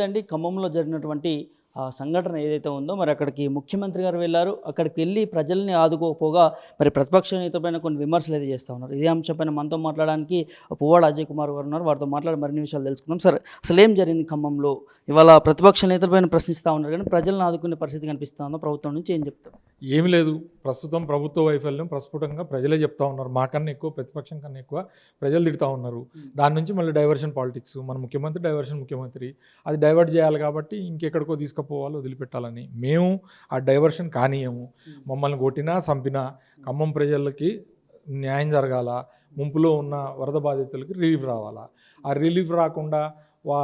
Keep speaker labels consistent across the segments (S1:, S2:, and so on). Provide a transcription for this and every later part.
S1: నమస్తే అండి ఖమ్మంలో జరిగినటువంటి ఆ సంఘటన ఏదైతే ఉందో మరి అక్కడికి ముఖ్యమంత్రి గారు వెళ్ళారు. అక్కడికి వెళ్ళి ప్రజల్ని ఆదుకోకపోగా మరి ప్రతిపక్ష నేత పైన కొన్ని విమర్శలు అయితే చేస్తూ ఉన్నారు. ఇదే అంశంపైన మనతో మాట్లాడడానికి పువ్వాడ అజయ్ కుమార్ గారు ఉన్నారు. వారితో మాట్లాడి మరిన్ని విషయాలు తెలుసుకుందాం. సార్ అసలు ఏం జరిగింది ఖమ్మంలో? ఇవాళ ప్రతిపక్ష నేతలపైన ప్రశ్నిస్తూ ఉన్నారు కానీ ప్రజలను ఆదుకునే పరిస్థితి కనిపిస్తూ ఉందో? ప్రభుత్వం నుంచి ఏం చెప్తారు?
S2: ఏమి లేదు. ప్రస్తుతం ప్రభుత్వ వైఫల్యం ప్రస్ఫుటంగా ప్రజలే చెప్తా ఉన్నారు. మాకన్నా ఎక్కువ ప్రతిపక్షం కన్నా ఎక్కువ ప్రజలు తిడుతూ ఉన్నారు. దాని నుంచి మళ్ళీ డైవర్షన్ పాలిటిక్స్. మన ముఖ్యమంత్రి డైవర్షన్ ముఖ్యమంత్రి. అది డైవర్ట్ చేయాలి కాబట్టి ఇంకెక్కడికో తీసుకుపోవాలి వదిలిపెట్టాలని. మేము ఆ డైవర్షన్ కానీయము. మమ్మల్ని కొట్టినా చంపినా ఖమ్మం ప్రజలకి న్యాయం జరగాల ముంపులో ఉన్న వరద బాధితులకి రిలీఫ్ రావాలా. ఆ రిలీఫ్ రాకుండా వా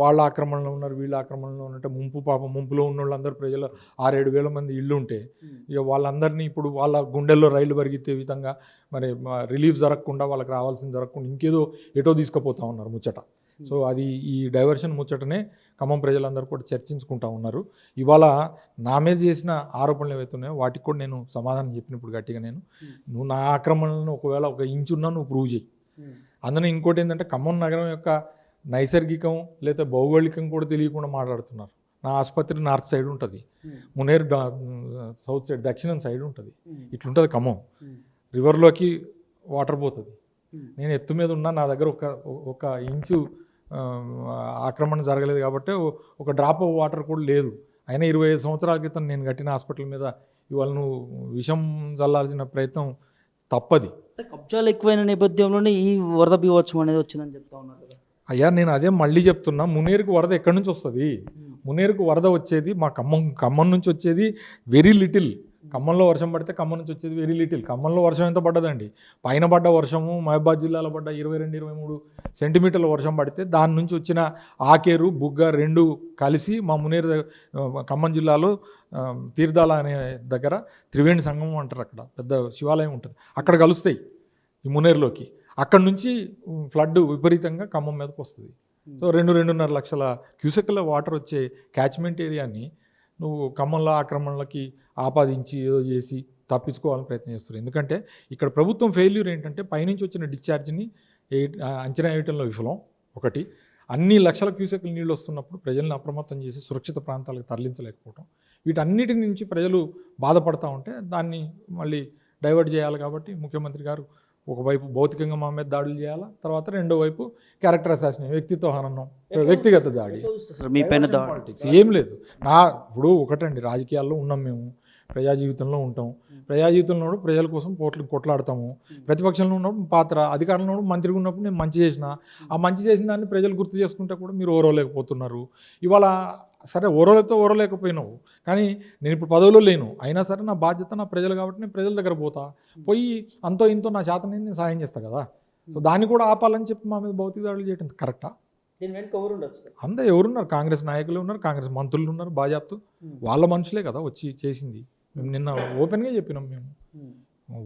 S2: వాళ్ళ ఆక్రమణలో ఉన్నారు వీళ్ళ ఆక్రమణలో ఉన్నట్టు ముంపు పాపం ముంపులో ఉన్న వాళ్ళందరూ ప్రజలు ఆరేడు వేల మంది ఇళ్ళు ఉంటే ఇక వాళ్ళందరినీ ఇప్పుడు వాళ్ళ గుండెల్లో రైలు పరిగెత్తే విధంగా మరి రిలీఫ్ జరగకుండా వాళ్ళకి రావాల్సింది జరగకుండా ఇంకేదో ఎటో తీసుకుపోతా ఉన్నారు ముచ్చట. సో అది ఈ డైవర్షన్ ముచ్చటనే ఖమ్మం ప్రజలందరూ కూడా చర్చించుకుంటా ఉన్నారు. ఇవాళ నా మీద చేసిన ఆరోపణలు ఏవైతే ఉన్నాయో వాటికి కూడా నేను సమాధానం చెప్పినప్పుడు గట్టిగా నేను నువ్వు నా ఆక్రమణలను ఒకవేళ ఒక ఇంచున్నా నువ్వు ప్రూవ్ చేయి. అందులో ఇంకోటి ఏంటంటే ఖమ్మం నగరం యొక్క నైసర్గికం లేదా భౌగోళికం కూడా తెలియకుండా మాట్లాడుతున్నారు. నా ఆసుపత్రి నార్త్ సైడ్ ఉంటుంది. మునేరు సౌత్ సైడ్ దక్షిణం సైడ్ ఉంటుంది. ఇట్లుంటుంది ఖమ్మం. రివర్లోకి వాటర్ పోతుంది. నేను ఎత్తు మీద ఉన్నా నా దగ్గర ఒక ఒక ఇంచు ఆక్రమణ జరగలేదు కాబట్టి ఒక డ్రాప్ ఆఫ్ వాటర్ కూడా లేదు. అయినా ఇరవై ఐదు సంవత్సరాల క్రితం నేను కట్టిన హాస్పిటల్ మీద ఇవాళ నువ్వు విషం చల్లాల్సిన ప్రయత్నం తప్పది.
S1: కబ్జాలు ఎక్కువైన నేపథ్యంలోనే ఈ వరద బీవత్సం అనేది వచ్చిందని చెప్తా ఉన్నారు
S2: అయ్యా నేను అదే మళ్ళీ చెప్తున్నా మునేరుకు వరద ఎక్కడి నుంచి వస్తుంది? మునేరుకు వరద వచ్చేది మా ఖమ్మం ఖమ్మం నుంచి వచ్చేది వెరీ లిటిల్. ఖమ్మంలో వర్షం పడితే ఖమ్మం నుంచి వచ్చేది వెరీ లిటిల్. ఖమ్మంలో వర్షం ఎంత పడ్డదండి? పైన పడ్డ వర్షము మహబాద్ జిల్లాలో పడ్డ ఇరవై రెండు ఇరవై మూడు సెంటీమీటర్ల వర్షం పడితే దాని నుంచి వచ్చిన ఆకేరు బుగ్గ రెండు కలిసి మా మునేరు ఖమ్మం జిల్లాలో తీర్థాల అనే దగ్గర త్రివేణి సంగమం అంటారు అక్కడ. పెద్ద శివాలయం ఉంటుంది. అక్కడ కలుస్తాయి ఈ మునేరులోకి. అక్కడ నుంచి ఫ్లడ్ విపరీతంగా ఖమ్మం మీదకి వస్తుంది. సో రెండు రెండున్నర లక్షల క్యూసెక్ల వాటర్ వచ్చే క్యాచ్మెంట్ ఏరియాని నువ్వు ఖమ్మంలో ఆక్రమణలకి ఆపాదించి ఏదో చేసి తప్పించుకోవాలని ప్రయత్నం చేస్తారు ఎందుకంటే ఇక్కడ ప్రభుత్వం ఫెయిల్యూర్ ఏంటంటే పైనుంచి వచ్చిన డిశ్చార్జ్ని అంచనా వేయటంలో విఫలం ఒకటి. అన్ని లక్షల క్యూసెక్ల నీళ్ళు వస్తున్నప్పుడు ప్రజల్ని అప్రమత్తం చేసి సురక్షిత ప్రాంతాలకు తరలించలేకపోవడం వీటన్నిటి నుంచి ప్రజలు బాధపడతా ఉంటే దాన్ని మళ్ళీ డైవర్ట్ చేయాలి కాబట్టి ముఖ్యమంత్రి గారు ఒకవైపు భౌతికంగా మా మీద దాడులు చేయాలా? తర్వాత రెండో వైపు క్యారెక్టర్ అసాసిన్ వ్యక్తిత్వ హననం వ్యక్తిగత దాడి.
S1: సార్ మీ పైన దాడి.
S2: పాలిటిక్స్ ఏం లేదు. నా ఇప్పుడు ఒకటండి రాజకీయాల్లో ఉన్నాం మేము. ప్రజా జీవితంలో ఉంటాం ప్రజా జీవితంలో ప్రజల కోసం పోట్లు కొట్లాడతాము. ప్రతిపక్షంలో ఉన్నప్పుడు పాత్ర అధికారంలో మంత్రిగా ఉన్నప్పుడు నేను మంచి చేసిన. ఆ మంచి చేసిన దాన్ని ప్రజలు గుర్తు చేసుకుంటే కూడా మీరు ఓరవలేకపోతున్నారు. ఇవాళ సరే ఓరవలేతో ఓరవలేకపోయినావు. కానీ నేను ఇప్పుడు పదవిలో లేను. అయినా సరే నా బాధ్యత నా ప్రజలు కాబట్టి నేను ప్రజల దగ్గర పోతా. పోయి అంతో ఇంతో నా శాతం నేను సాయం చేస్తా కదా. సో దాన్ని కూడా ఆపాలని చెప్పి మా మీద భౌతిక దాడులు చేయడం కరెక్టా? అందరూ ఎవరున్నారు? కాంగ్రెస్ నాయకులు ఉన్నారు కాంగ్రెస్ మంత్రులు ఉన్నారు బాజాప్తు. వాళ్ళ మనుషులే కదా వచ్చి చేసింది. మేము నిన్న ఓపెన్గా చెప్పినాం మేము.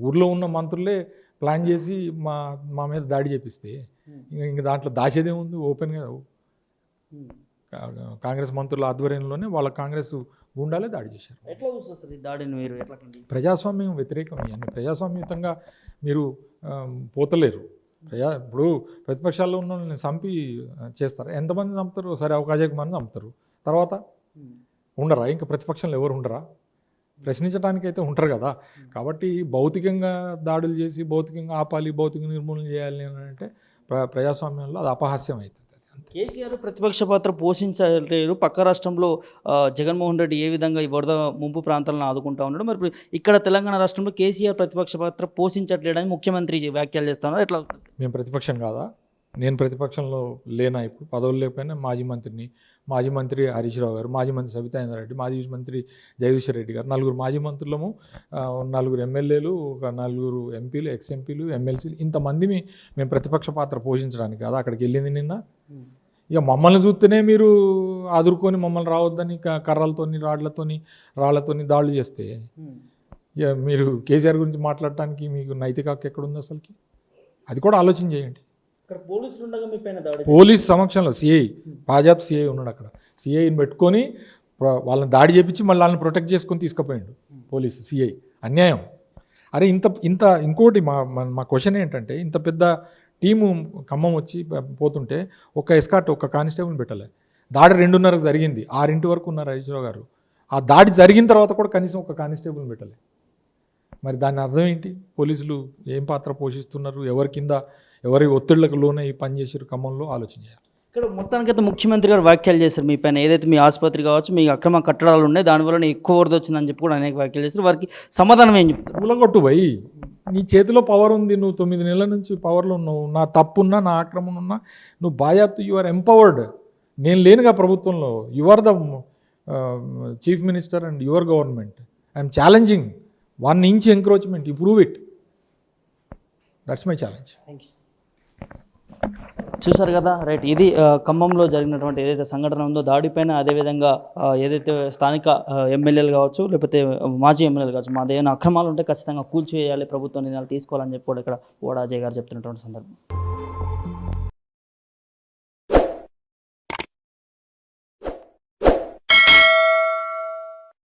S2: ఊర్లో ఉన్న మంత్రులే ప్లాన్ చేసి మా మా మీద దాడి చేపిస్తే ఇంక ఇంక దాంట్లో దాచేదే ఉంది ఓపెన్గా. కాంగ్రెస్ మంత్రుల ఆధ్వర్యంలోనే వాళ్ళ కాంగ్రెస్ గుండాలే దాడి చేశారు.
S1: ఎట్లా దాడిని మీరు?
S2: ప్రజాస్వామ్యం వ్యతిరేకం ఇవన్నీ. ప్రజాస్వామ్యయుతంగా మీరు పోతలేరు. ప్రజా ఇప్పుడు ప్రతిపక్షాల్లో ఉన్న వాళ్ళని చంపి చేస్తారు. ఎంతమంది చంపుతారు? సరే అవకాశం మంది చంపుతారు. తర్వాత ఉండరా? ఇంకా ప్రతిపక్షంలో ఎవరు ఉండరా? ప్రశ్నించడానికి అయితే ఉంటారు కదా. కాబట్టి భౌతికంగా దాడులు చేసి భౌతికంగా ఆపాలి భౌతిక నిర్మూలన చేయాలి అని అంటే ప్ర- ప్రజాస్వామ్యంలో అది అపహాస్యం అవుతుంది.
S1: కేసీఆర్ ప్రతిపక్ష పాత్ర పోషించలేరు. పక్క రాష్ట్రంలో జగన్మోహన్ రెడ్డి ఏ విధంగా ఈ వరద ముంపు ప్రాంతాలను ఆదుకుంటా ఉన్నాడు మరి ఇక్కడ తెలంగాణ రాష్ట్రంలో కేసీఆర్ ప్రతిపక్ష పాత్ర పోషించట్లేడని ముఖ్యమంత్రి వ్యాఖ్యలు చేస్తా ఉన్నారు ఎట్లా?
S2: మేము ప్రతిపక్షం కాదా? నేను ప్రతిపక్షంలో లేనా ఇప్పుడు? పదవులు లేకపోయినా మాజీ మంత్రిని మాజీ మంత్రి హరీష్ రావు గారు మాజీ మంత్రి సబితాయింద్ర రెడ్డి మాజీ మంత్రి జగదీశ్వర్ రెడ్డి గారు. నలుగురు మాజీ మంత్రులము నలుగురు ఎమ్మెల్యేలు ఒక నలుగురు ఎంపీలు ఎక్స్ ఎంపీలు ఎమ్మెల్సీలు. ఇంతమందిని మేము ప్రతిపక్ష పాత్ర పోషించడానికి కాదా అక్కడికి వెళ్ళింది నిన్న. ఇక మమ్మల్ని చూస్తేనే మీరు ఆదురుకొని మమ్మల్ని రావద్దని కర్రలతోని రాళ్ళతోని రాళ్ళతోని దాడులు చేస్తే ఇక మీరు కేసీఆర్ గురించి మాట్లాడటానికి మీకు నైతిక హక్కు ఎక్కడుంది అసలుకి? అది కూడా ఆలోచన చేయండి.
S1: పోలీసులు
S2: పోలీస్ సమక్షంలో సిఐ పాజాబ్ సిఐ ఉన్నాడు అక్కడ. సిఐని పెట్టుకొని వాళ్ళని దాడి చేపించి మళ్ళీ వాళ్ళని ప్రొటెక్ట్ చేసుకొని తీసుకుపోయాడు పోలీసు సిఐ. అన్యాయం. అరే ఇంత ఇంత ఇంకోటి మా మా- మా క్వశ్చన్ ఏంటంటే ఇంత పెద్ద టీము ఖమ్మం వచ్చి పోతుంటే ఒక ఎస్కాట్ ఒక కానిస్టేబుల్ని పెట్టలే. దాడి రెండున్నరకు జరిగింది. ఆరింటి వరకు ఉన్నారు హరీష్ రావు గారు. ఆ దాడి జరిగిన తర్వాత కూడా కనీసం ఒక కానిస్టేబుల్ పెట్టలే. మరి దాని అర్థం ఏంటి? పోలీసులు ఏం పాత్ర పోషిస్తున్నారు? ఎవరి కింద ఎవరి ఒత్తిళ్ళకు లోనై పనిచేసారు ఖమ్మంలో ఆలోచన చేయాలి.
S1: ఇక్కడ మొత్తానికైతే ముఖ్యమంత్రి గారు వ్యాఖ్యలు చేశారు. మీ పైన ఏదైతే మీ ఆసుపత్రి కావచ్చు మీ అక్రమ కట్టడాలు ఉన్నాయి దానివల్ల ఎక్కువ వరద వచ్చిందని చెప్పి కూడా అనేక వ్యాఖ్యలు చేస్తారు వారికి సమాధానం ఏం చెప్తారు?
S2: కూలగొట్టు పోయి నీ చేతిలో పవర్ ఉంది నువ్వు తొమ్మిది నెలల నుంచి పవర్లో ఉన్నావు. నా తప్పున్నా నా ఆక్రమణ ఉన్నా నువ్వు బాజాప్తు యు ఆర్ ఎంపవర్డ్ నేను లేనుగా ప్రభుత్వంలో. You are the chief minister and your government I'm challenging one inch encroachment you prove it that's my challenge
S1: చూసారు కదా? రైట్ ఇది ఖమ్మంలో జరిగినటువంటి ఏదైతే సంఘటన ఉందో దాడిపైన అదేవిధంగా ఏదైతే స్థానిక ఎమ్మెల్యేలు కావచ్చు లేకపోతే మాజీ ఎమ్మెల్యేలు కావచ్చు మా ఏమైనా అక్రమాలు ఉంటే ఖచ్చితంగా కూల్చివేయాలి ప్రభుత్వం నిర్ణయాలు తీసుకోవాలని చెప్పి కూడా ఇక్కడ ఓడా అజయ్ గారు చెప్తున్నటువంటి సందర్భం.